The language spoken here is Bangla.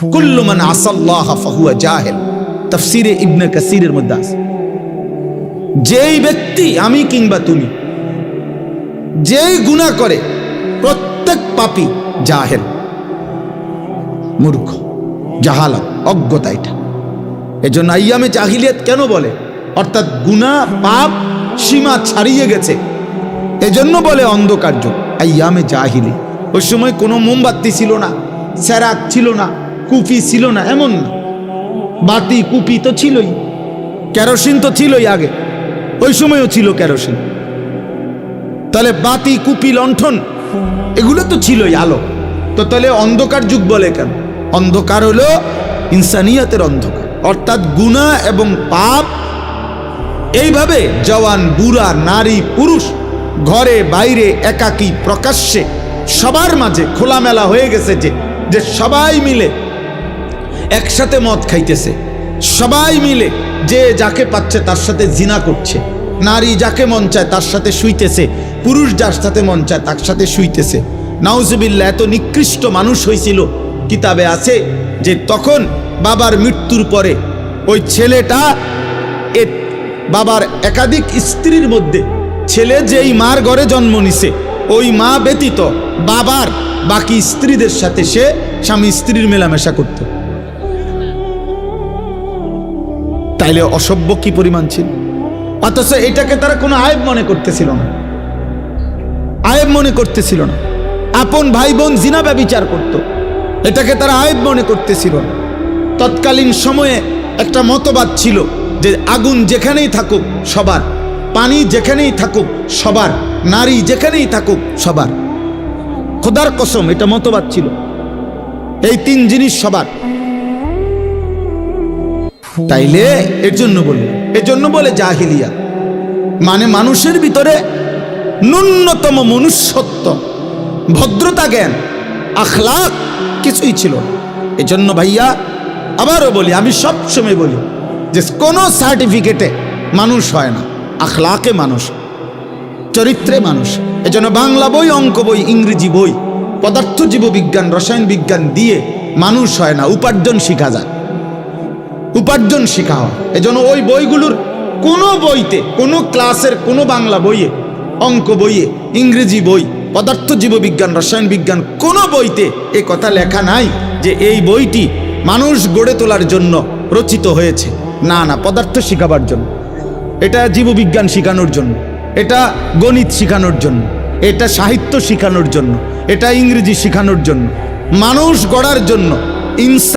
কুল্লু মান আসাল্লাহ ফাহুয়া জাহেল। তাফসিরে ইবনে কাসিরের মধ্যে আছে। যেই ব্যক্তি, আমি কিংবা তুমি, যেই গুনাহ করে, প্রত্যেক পাপী জাহেল। মূর্খ, জাহালত, অজ্ঞতা এটা। এজন্য আইয়ামে জাহিলিয়াত কেন বলে? অর্থাৎ গুনাহ, পাপ সীমা ছাড়িয়ে গেছে। এজন্য বলে অন্ধকার যুগ। আইয়ামে জাহিলি ওই সময় কোনো মোমবাতি ছিল না স্যারাক ছিল না। কুপি ছিল না, এমন না। বাতি, কুপি তো ছিলই, কেরোসিন তো ছিলই আগে। ওই সময়ও ছিল কেরোসিন। তাহলে বাতি, কুপি, লণ্ঠন, এগুলো তো ছিলই আলো। তো তাহলে অন্ধকার যুগ বলে কেন? অন্ধকার হলো ইনসানিয়াতের অন্ধকার। অর্থাৎ গুনাহ এবং পাপ, এইভাবে জওয়ান, বুড়া, নারী, পুরুষ, ঘরে, বাইরে, একাকী, প্রকাশ্যে, সবার মাঝে খোলামেলা হয়ে গেছে যে যে সবাই মিলে একসাথে মদ খাইতেছে। সবাই মিলে যে যাকে পাচ্ছে তার সাথে জিনা করছে। নারী যাকে মন চায় তার সাথে শুইতেছে। পুরুষ যার সাথে মন চায় তার সাথে শুইতেছে। নাউজুবিল্লা এত নিকৃষ্ট মানুষ হয়েছিল কিতাবে আছে যে তখন বাবার মৃত্যুর পরে ওই ছেলেটা এ বাবার একাধিক স্ত্রীর মধ্যে ছেলে যেই মার ঘরে জন্ম নিছে, ওই মা ব্যতীত বাবার বাকি স্ত্রীদের সাথে সে স্বামী স্ত্রীর মেলামেশা করত। তাইলে অসভ্য কি পরিমাণ ছিল? অথচ এটাকে তারা কোনো আয়েব মনে করতেছিল না। আয়েব মনে করতেছিল না। আপন ভাই বোন জিনা ব্যবিচার করত। এটাকে তারা আয়েব মনে করতেছিল না। তৎকালীন সময়ে একটা মতবাদ ছিল যে আগুন যেখানেই থাকুক সবার, পানি যেখানেই থাকুক সবার, নারী যেখানেই থাকুক সবার। খোদার কসম, এটা মতবাদ ছিল। এই তিন জিনিস সবার। তাইলে এর জন্য বলল। এর জন্য বলে জাহিলিয়া। মানে মানুষের ভিতরে ন্যূনতম মনুষ্যত্ব, ভদ্রতা, জ্ঞান আখলাক কিছুই ছিল এজন্য ভাইয়া আবারও বলি, আমি সব সময় বলি যে কোনো সার্টিফিকেটে মানুষ হয় না, আখলাকে মানুষ, চরিত্রে মানুষ। এজন্য বাংলা বই, অঙ্ক বই, ইংরেজি বই, পদার্থ, জীববিজ্ঞান, রসায়ন বিজ্ঞান দিয়ে মানুষ হয় না, উপার্জন শিখা যায়। উপার্জন শেখা হয়। এজন্য ওই বইগুলোর কোনো বইতে, কোনো ক্লাসের কোনো বাংলা বইয়ে, অঙ্ক বইয়ে, ইংরেজি বই, পদার্থ, জীববিজ্ঞান, রসায়ন বিজ্ঞান কোনো বইতে এ কথা লেখা নাই যে এই বইটি মানুষ গড়ে তোলার জন্য রচিত হয়েছে। না না, পদার্থ শিখাবার জন্য। এটা জীববিজ্ঞান শেখানোর জন্য। এটা গণিত শেখানোর জন্য। এটা সাহিত্য শেখানোর জন্য। এটা ইংরেজি শেখানোর জন্য। মানুষ গড়ার জন্য ইনসা